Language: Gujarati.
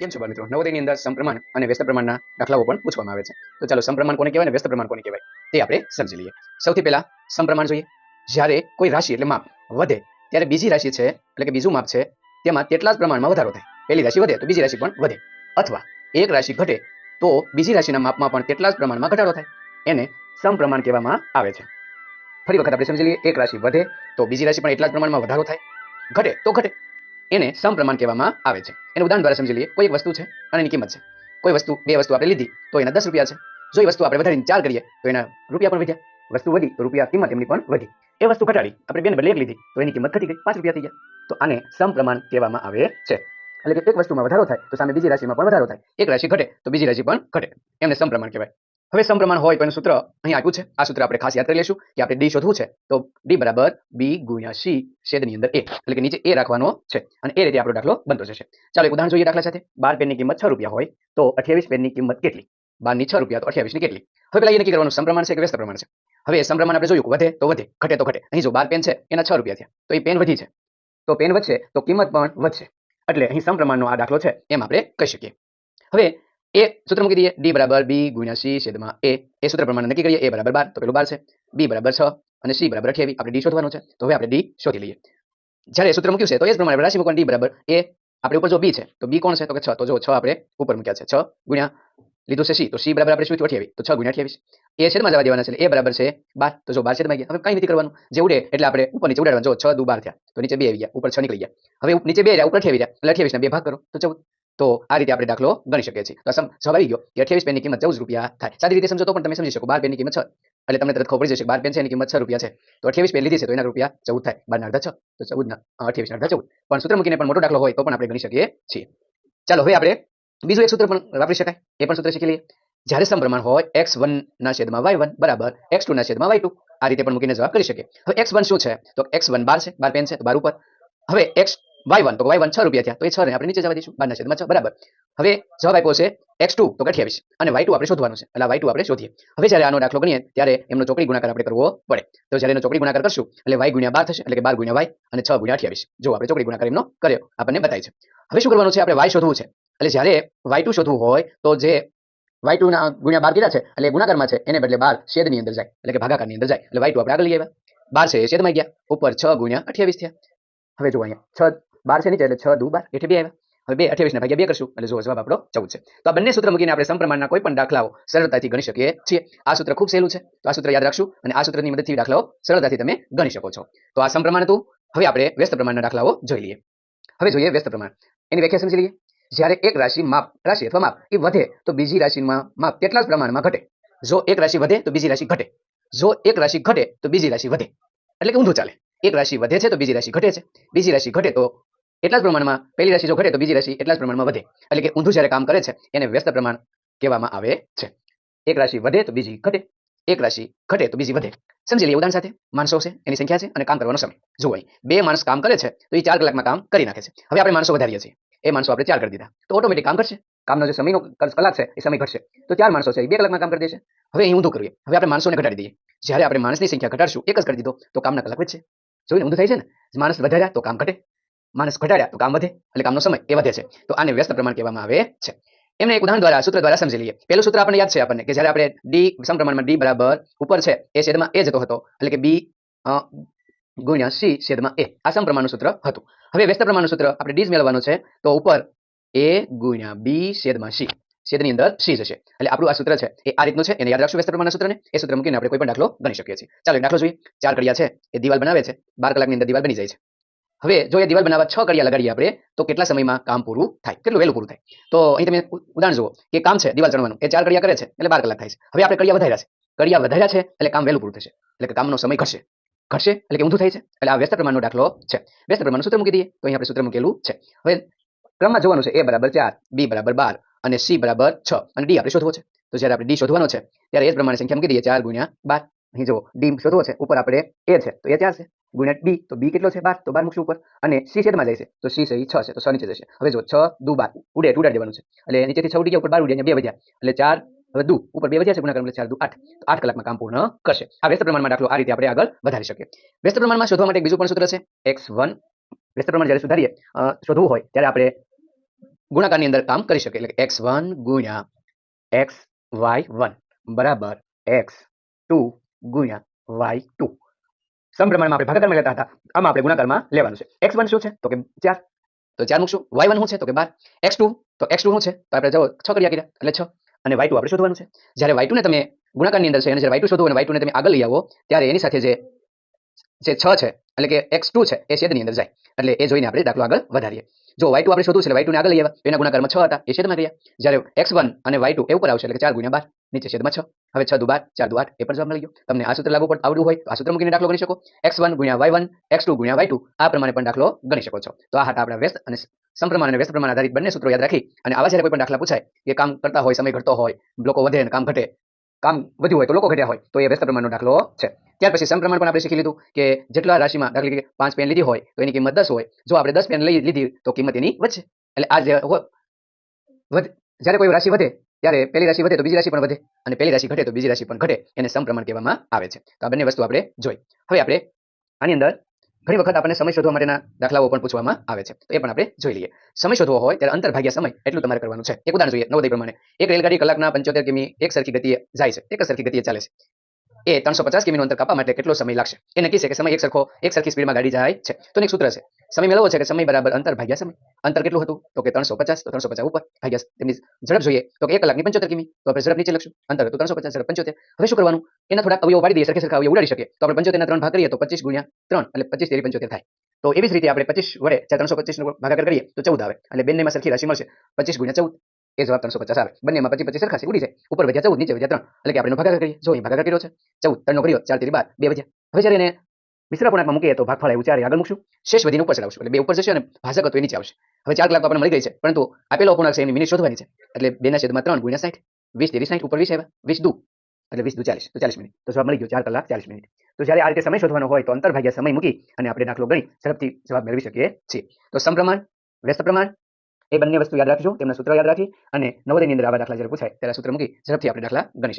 કેમ છો મિત્રો? નવોદયની અંદર સમપ્રમાણ અને વ્યસ્ત પ્રમાણના દાખલાઓ પણ પૂછવામાં આવે છે. તો ચાલો સમપ્રમાણ કોને કહેવાય અને વ્યસ્ત પ્રમાણ કોને કહેવાય? તે આપણે સમજી લઈએ. સૌથી પહેલા સમપ્રમાણ જોઈએ. જ્યારે કોઈ રાશિ એટલે માપ વધે, ત્યારે બીજી રાશિ છે, એટલે કે બીજું માપ છે, તેમાં તેટલા જ પ્રમાણમાં વધારો થાય. પહેલી રાશિ વધે તો બીજી રાશિ પણ વધે. અથવા એક રાશિ ઘટે તો બીજી રાશિના માપમાં પણ તેટલા જ પ્રમાણમાં ઘટાડો થાય. એને સમપ્રમાણ કહેવામાં આવે છે. ફરી વખત આપણે સમજી લઈએ, એક રાશિ વધે તો બીજી રાશિ પણ એટલા જ પ્રમાણમાં વધારો થાય. ઘટે તો ઘટે. એને સમપ્રમાણ કહેવામાં આવે છે. એનું ઉદાહરણ દ્વારા સમજી લઈએ. કોઈ એક વસ્તુ છે અને એની કિંમત છે. કોઈ વસ્તુ, બે વસ્તુ આપણે લીધી, તો એના દસ રૂપિયા છે. જો એ વસ્તુ આપણે વધારીને ચાર કરીએ, તો એના રૂપિયા પણ વધ્યા. વસ્તુ વધી તો રૂપિયા કિંમત એમની પણ વધી. એ વસ્તુ ઘટાડી, આપણે બેને બદલે એક લીધી, તો એની કિંમત ઘટી ગઈ, પાંચ રૂપિયા થઈ ગયા. તો આને સમપ્રમાણ કહેવામાં આવે છે. એટલે કે એક વસ્તુમાં વધારો થાય, તો સામે બીજી રાશિમાં પણ વધારો થાય. એક રાશિ ઘટે, તો બીજી રાશિ પણ ઘટે. એમને સમપ્રમાણ કહેવાય. હવે સમપ્રમાણ હોય એનું સૂત્ર અહીં આપ્યું છે. આ સૂત્ર આપણે ખાસ યાદ કરી લઈશું કે આપણે ડી શોધવું છે. તો ડી બરાબર બી ગુણ્યા સી છેદની અંદર એ એટલે કે નીચે એ રાખવાનો છે. અને એ રીતે આપણો દાખલો બનતો જશે. ચાલો એક ઉદાહરણ જોઈએ દાખલા સાથે. બાર પેનની કિંમત છ રૂપિયા હોય તો અઠ્યાવીસ પેનની કિંમત કેટલી? બારની છ રૂપિયા તો અઠ્યાવીસની કેટલી? હવે પેલા એ નક્કી કરવાનું. સમપ્રમાણ છે કે વ્યસ્ત પ્રમાણ છે? હવે સમપ્રમાણ આપણે જોયું વધે તો વધે, ઘટે તો ઘટે. અહીં જો બાર પેન છે, એના છ રૂપિયા થયા. તો એ પેન વધી છે. તો પેન વધશે, તો કિંમત પણ વધશે. એટલે અહીં સમપ્રમાણનો આ દાખલો છે, એમ આપણે કહી શકીએ. હવે એ સૂત્ર મૂકી દઈએ. ડી બરાબર બી ગુણ્યા સી છેદમાં એ એ સૂત્ર પ્રમાણે નક્કી કરીએ. એ બરાબર બાર. તો પેલું બાર છે. બી બરાબર છ અને સી બરાબર અઠ્યાવી આપણે ડી શોધવાનું છે. તો હવે આપણે ડી શોધી લઈએ. જ્યારે સૂત્ર મૂક્યું છે, તો એ જ પ્રમાણે રાશિ મૂકવાનું ડી બરાબર એ આપણે ઉપર જો બી છે, તો બી કોણ છે? તો કે છ. તો જો છ આપણે ઉપર મૂક્યા છે. છ ગુણ્યા લીધું છે સી તો સી બરાબર આપણે શું અઠ્યાવી તો છ ગુણ્યા અઠ્યાવીસ. એ છેદમાં જવા દેવાના છે એ બરાબર છે બાર. તો જો બાર છેદમાં ગયા, હવે કઈ નથી કરવાનું. જે ઉડે, એટલે આપણે ઉપર નીચે ઉડાડવાનું. જો છ દુ બાર થયા, તો નીચે બે આવી ગયા. ઉપર છ નીકળી ગયા. હવે નીચે બે રહ્યા, ઉપર અઠ્યાવી રહ્યા. એટલે અઠ્યાવીસના બે ભાગ કરો. તો ચૌદ. તો આ રીતે આપણે દાખલો ગણી શકીએ છીએ. તો જવાબ આવી ગયો કે અઠ્યાવીસ પેનની કિંમત ચૌદ રૂપિયા થાય. સાદી રીતે સમજો તો પણ તમે સમજી શકો, બાર પેનની કિંમત છ. એટલે તમને તરત ખબર પડી જશે બાર પેન છે એની કિંમત છ રૂપિયા છે. તો અઠ્યાવીસ પેન લીધી છે તો એના રૂપિયા ચૌદ થાય. બાર અડધા છ. તો ચૌદ ના અઠ્યાવીસ અડધા ચૌદ. પણ સૂત્ર મૂકીને પણ મોટો દાખલો હોય તો પણ આપણે ગણી શકીએ છીએ. ચાલો, હવે આપણે બીજું એક સૂત્ર પણ વાપરી શકાય. એ પણ સૂત્ર શીખી લઈએ. જ્યારે સમપ્રમાણ હોય, એક્સ વન ના છેદમાં વાય વન બરાબર, એક્સ ટુ ના છેદમાં વાય ટુ. આ રીતે પણ મૂકીને જવાબ કરી શકીએ. હવે એક્સ વન શું છે? તો એક્સ વન બાર છે, બાર પેન છે, તો બાર ઉપર. હવે એક્સ વાય વન તો વાય વન છ રૂપિયા થયા. તો એ છ આપણે નીચે જવા દઈશું. બારના છેદમાં છ, બરાબર. હવે જવાબ આપ્યો છે એક્સ ટુ તો અઠ્યાવીસ અને વાય ટુ આપણે શોધવાનું છે. એટલે વાય ટુ આપણે શોધીએ. હવે જ્યારે આનો દાખલો ગણીએ, ત્યારે એમનો ચોકડી ગુણાકાર આપણે કરવો પડે. તો જ્યારે એનો ચોકડી ગુણાકાર કરશું, એટલે વાય ગુણ્યા બાર થશે, એટલે કે બાર ગુણ્યા વાય અને છ ગુણ્યા અઠ્યાવીસ. જો આપણે ચોકડી ગુણાકાર એમનો કર્યો, આપણને બતાય છે. હવે શું કરવાનું છે? આપણે વાય શોધવું છે. એટલે જ્યારે વાય ટુ શોધવું હોય, તો જે વાય ટુ ના ગુણ્યા બાર કીધા છે, એટલે ગુણાકારમાં છે, એને બદલે બાર છેદની અંદર જાય, એટલે કે ભાગાકારની અંદર જાય. એટલે વાય ટુ આપણે આગળ લઈ આવ્યા. બાર છે એ છેદમાં ગયા. ઉપર છ ગુણ્યા અઠ્યાવીસ થયા. હવે જો અહીંયા છ બાર છે નીચે એટલે છ, દુ, બાર. એટલે બે આવ્યા. હવે બે અઠ્યાવીસના ભાગ્યા બે કરશું. એટલે જુઓ જવાબ આપણો ચૌદ છે. તો આ બંને સૂત્ર મૂકીને આપણે સમપ્રમાણના કોઈ પણ દાખલાઓ સરળતાથી ગણી શકીએ છીએ. આ સૂત્ર ખૂબ સહેલું છે. તો આ સૂત્ર યાદ રાખશું અને આ સૂત્રની મદદથી દાખલાઓ સરળતાથી તમે ગણી શકો છો. તો આ સમપ્રમાણ હતું. હવે આપણે વ્યસ્ત પ્રમાણના દાખલાઓ જોઈ લઈએ. હવે જોઈએ વ્યસ્ત પ્રમાણ. એની વ્યાખ્યા સમજી લઈએ. જ્યારે એક રાશિ માપ, રાશિ અથવા માપ એ વધે તો બીજી રાશિમાં માપ તેટલા જ પ્રમાણમાં ઘટે? જો એક રાશિ વધે તો બીજી રાશિ ઘટે. જો એક રાશિ ઘટે તો બીજી રાશિ વધે. એટલે કે ઊંધું ચાલે. એક રાશિ વધે છે તો બીજી રાશિ ઘટે છે. બીજી રાશિ ઘટે તો એટલા જ પ્રમાણમાં પહેલી રાશિ જો ઘટે તો બીજી રાશિ એટલા જ પ્રમાણમાં વધે. એટલે કે ઊંધું જ્યારે કામ કરે છે, એને વ્યસ્ત પ્રમાણ કહેવામાં આવે છે. એક રાશિ વધે તો બીજી ઘટે, એક રાશિ ઘટે તો બીજી વધે. સમજી લઈએ ઉદાહરણ સાથે. માણસો છે, એની સંખ્યા છે અને કામ કરવાનો સમય. જુઓ બે માણસ કામ કરે છે, તો એ ચાર કલાકમાં કામ કરી નાખે છે. હવે આપણે માણસો વધારીએ છીએ. એ માણસો આપણે ચાર કરી દીધા. તો ઓટોમેટિક કામ કરશે કામનો જે સમયનો કલાક છે, એ સમય ઘટશે. તો ચાર માણસો છે, એ બે કલાકમાં કામ કરી દેશે હવે અહીં ઊંધું કરીએ. હવે આપણે માણસોને ઘટાડી દઈએ. જ્યારે આપણે માણસની સંખ્યા ઘટાડશું, એક જ કરી દીધો, તો કામના કલાક વધશે. જોઈને ઊંધું થાય છે ને? માણસ વધાર્યા તો કામ ઘટે. માણસ ઘટાડ્યા, તો કામ વધે એટલે કામનો સમય એ વધે છે. તો આને વ્યસ્ત પ્રમાણ કહેવામાં આવે છે. એમને એક ઉદાહરણ દ્વારા, સૂત્ર દ્વારા સમજી લઈએ. પહેલું સૂત્ર આપણને યાદ છે આપણને, કે જ્યારે આપણે ડી સમપ્રમાણમાં ડી બરાબર ઉપર છે, એ છેદમાં એ જતો હતો, એટલે કે બી ગુણ્યા સી છેદમાં એ આ સમપ્રમાણનું સૂત્ર હતું. હવે વ્યસ્ત પ્રમાણનું સૂત્ર આપણે ડી જ મેળવવાનું છે, તો ઉપર એ ગુણ્યા બી છેદમાં સી છેદની અંદર સી જશે. એટલે આપણું આ સૂત્ર છે, એ આ રીતનું છે, એને યાદ રાખશું વ્યસ્ત પ્રમાણના સૂત્રને. એ સૂત્ર મૂકીને આપણે કોઈ પણ દાખલો ગણી શકીએ છીએ. ચાલો દાખલો જોઈએ. ચાર કડિયા છે, એ દિવાલ બનાવે છે, બાર કલાકની અંદર દિવાલ બની જાય છે. હવે જો એ દિવાલ બનાવવા છ કડિયા લગાડીએ આપણે, તો કેટલા સમયમાં કામ પૂરું થાય? કેટલું વહેલું પૂરું થાય? તો અહીં તમે ઉદાહરણ જુઓ કે કામ છે, દિવાલ ચણવાનું. એ ચાર કડિયા કરે છે, એટલે બાર કલાક થાય છે. હવે આપણે કડિયા વધાર્યા છે. કડિયા વધાર્યા છે, એટલે કામ વહેલું પૂરું થશે. એટલે કે કામનો સમય ઘટશે. ઘટશે, એટલે કે ઊંધું થાય છે. એટલે આ વ્યસ્ત પ્રમાણનો દાખલો છે. વ્યસ્ત પ્રમાણનું સૂત્ર મૂકી દઈએ, તો અહીં આપણે સૂત્ર મૂકેલું છે. હવે ક્રમમાં જોવાનું છે, એ બરાબર ચાર, બી બરાબર બાર અને સી બરાબર છ અને ડી આપણે શોધવો છે. તો જ્યારે આપણે ડી શોધવાનો છે, ત્યારે એ જ પ્રમાણે સંખ્યા મૂકી દઈએ, ચાર ગુણ્યા બાર. અહીં જુઓ, ડી શોધવો છે, ઉપર આપણે એ છે, તો એ ચાર છે. ગુણ્યા બી તો બી કેટલો છે? બાર. તો બાર મૂકશું ઉપર. અને સી છેદમાં જાય છે. તો સી સહી છ છે. તો છ નીચે જશે. હવે જો છ, દુ, બાર. ઉડે ઉડાડી દેવાનું છે. એટલે નીચેથી છ ઉડી ગયા, ઉપર બાર ઉડ્યા બે વધ્યા. એટલે ચાર, હવે દુ. ઉપર બે વધ્યા છે ગુણાકાર એટલે ચાર, દુ, આઠ. તો આઠ કલાકમાં કામ પૂર્ણ કરશે. આ વ્યસ્ત પ્રમાણમાં દાખલો આ રીતે આપણે આગળ વધારી શકીએ. વ્યસ્ત પ્રમાણમાં શોધવા માટે બીજું પણ સૂત્ર છે. X one. વ્યસ્ત પ્રમાણ જ્યારે સુધારીએ શોધવું હોય, ત્યારે આપણે ગુણાકારની અંદર કામ કરી શકે એટલે એક્સ વન ગુણ્યા એક્સ વાય વન. બરાબર. એક્સ ટુ ગુણ્યા વાય ટુ. સમપ્રમાણમાં આપણે ભાગાકારમાં લેતા હતા, આમાં આપણે ગુણાકારમાં લેવાનું છે. એક્સ વન શું છે? તો કે ચાર. તો ચાર મૂકશું. વાય વન શું છે? તો કે બાર. એક્સ ટુ, તો એક્સ ટુ શું છે? તો આપણે જાઓ છ કર્યા કર્યા એટલે છ. અને વાય ટુ આપણે શોધવાનું છે. જ્યારે વાય ને તમે ગુણાકારની અંદર છે અને જ્યારે વાય ટુ શોધો અને વાય ટુને તમે આગળ લઈ આવો, ત્યારે એની સાથે જે જે છ છે, એટલે કે એક્સ ટુ છે, એ છેદની અંદર જાય. એટલે એ જોઈને આપણે દાખલો આગળ વધારીએ. જો વાય ટુ આપણે શોધવું છે વાય ટુ ને આગળ લઈ આવ્યા. એના ગુણાકારમાં છ હતા, એ છેદમાં ગયા જ્યારે એક્સ વન અને વાય ટુ એ ઉપર આવશે, એટલે ચાર ગુણ્યા બાર. નીચે છેદમાં છ. હવે છ દુ બાર, ચાર દુ આઠ, એ પણ જવાબ મળી ગયો. તમને આ સૂત્ર લાગુ પડતું આવડ્યું હોય તો આ સૂત્ર મૂકીને દાખલો ગણી શકો. એક્સ વન ગુણ્યા વાય વન, એક્સ ટુ ગુણ્યા વાય ટુ, આ પ્રમાણે પણ દાખલો ગણી શકો છો. તો આ હતા આપણા વ્યસ્ત અને સમપ્રમાણ અને વ્યસ્ત પ્રમાણ આધારિત બંને સૂત્રો યાદ રાખી અને આવા જ્યારે કોઈ પણ દાખલા પૂછાય કે કામ કરતા હોય, સમય ઘટતો હોય લોકો વધે અને કામ ઘટે, કામ વધ્યું હોય તો લોકો ઘટ્યા હોય, તો એ વ્યસ્ત પ્રમાણનો દાખલો છે. ત્યાર પછી સમપ્રમાણ પણ આપણે શીખી લીધું કે જેટલા રાશિમાં દાખલા તરીકે પાંચ પેન લીધી હોય, તો એની કિંમત દસ હોય. જો આપણે દસ પેન લઈ લીધી તો કિંમત એની વધશે. એટલે આ જે જ્યારે કોઈ રાશિ વધે ત્યારે પહેલી રાશિ વધે તો બીજી રાશિ પણ વધે અને પહેલી રાશિ ઘટે તો બીજી રાશિ પણ ઘટે એને સમપ્રમાણ કહેવામાં આવે છે. તો આ બંને વસ્તુ આપણે જોઈ. હવે આપણે આની અંદર ઘણી વખત આપણને સમય શોધવા માટેના દાખલાઓ પણ પૂછવામાં આવે છે. તો એ પણ આપણે જોઈ લઈએ. સમય શોધવો હોય ત્યારે અંતર ભાગ્યા સમય એટલું તમારે કરવાનું છે. એક ઉદાહરણ જોઈએ નવોદય પ્રમાણે. એક રેલગાડી કલાકના પંચોતેર કિમી એક સરખી ગતિએ જાય છે. એક સરખી ગતિએ ચાલે છે. એ ત્રણસો પચાસ કિમીનું અંતર કાપવા માટે કેટલો સમય લાગશે? એ નક્કી છે કે સમય એક સરખો, એક સરખી સ્પીડમાં ગાડી જાય છે. તો એક સૂત્ર છે. સમય મેળવવો છે કે સમય બરાબર અંતર ભાગ્યા સમય? અંતર કેટલું હતું? તો કે ત્રણસો પચાસ, તો ત્રણસો પચાસ ઉપર ભાગ્યા તેમની ઝડપ જોઈએ, તો કે એક કલાકની પંચોતેર કિમી. તો આપણે ઝડપ નીચે લખશું. અંતર હતું ત્રણસો પચાસ, ઝડપ પંચોતેર. હવે શું કરવાનું? એના થોડા અવયવો પાડી દઈએ, સરખે સરખા અવયવ ઉડાડી શકીએ. તો આપણે પંચોતેરના ત્રણ ભાગ કરીએ, તો પચીસ ગુણ્યા ત્રણ, એટલે પચીસ તેરી પંચોતેર થાય. તો એવી જ રીતે આપણે પચીસ વડે ચાર ત્રણસો પચીસ નો ભાગાકાર કરીએ, તો ચૌદ આવે. એટલે બંનેમાં સરખી રાશિ મળશે. પચીસ ગુણ્યા ચૌદ, એ જવાબ ત્રણસો પચાસ આવે. બંનેમાં પચીસ પચીસ સરખાશે ઉડી જાય. ઉપર વધ્યા ચૌદ, નીચે વધ્યા ત્રણ. એટલે કે આપણે ભાગાકાર કરીએ. જો અહીં ભાગાકાર કર્યો છે, ચૌદ. ત્રણનો કર્યો, ચાર તેરી બાર. બે વધ્યા. હવે જ્યારે એને મિશ્ર પૂર્ણાંકમાં મૂકીએ તો ભાગફળ આવ્યું ચારે આગળ મૂકશું. શેષ વધીને ઉપર ચડાવશું એટલે બે ઉપર જશે અને ભાજક હતો એ નીચે આવશે હવે ચાર કલાક આપણને મળી ગઈ છે. પરંતુ આપેલો અપૂર્ણાંક છે એની મિનિટ શોધવાની છે. એટલે બેના છેદમાં ત્રણ ગુણ્યા સાઠ. વીસ તેરી સાઠ ઉપર વીસ આવ્યા. વીસ દુ. એટલે વીસ દુ ચાલીસ. તો ચાલીસ મિનિટ. તો જવાબ મળી ગયો. ચાર કલાક ચાલીસ મિનિટ. તો જ્યારે આ રીતે સમય શોધવાનો હોય તો અંતર ભાગ્યા સમય મૂકી અને આપણે દાખલો ગણી ઝડપથી જવાબ મેળવી શકીએ છીએ. તો સમપ્રમાણ વ્યસ્ત પ્રમાણ, એ બંને વસ્તુ યાદ રાખજો. તેમના સૂત્ર યાદ રાખી અને નવોદયની અંદર આવા દાખલા જ્યારે પૂછાય ત્યારે સૂત્ર મૂકી ઝડપથી આપણે દાખલા ગણી શકીએ.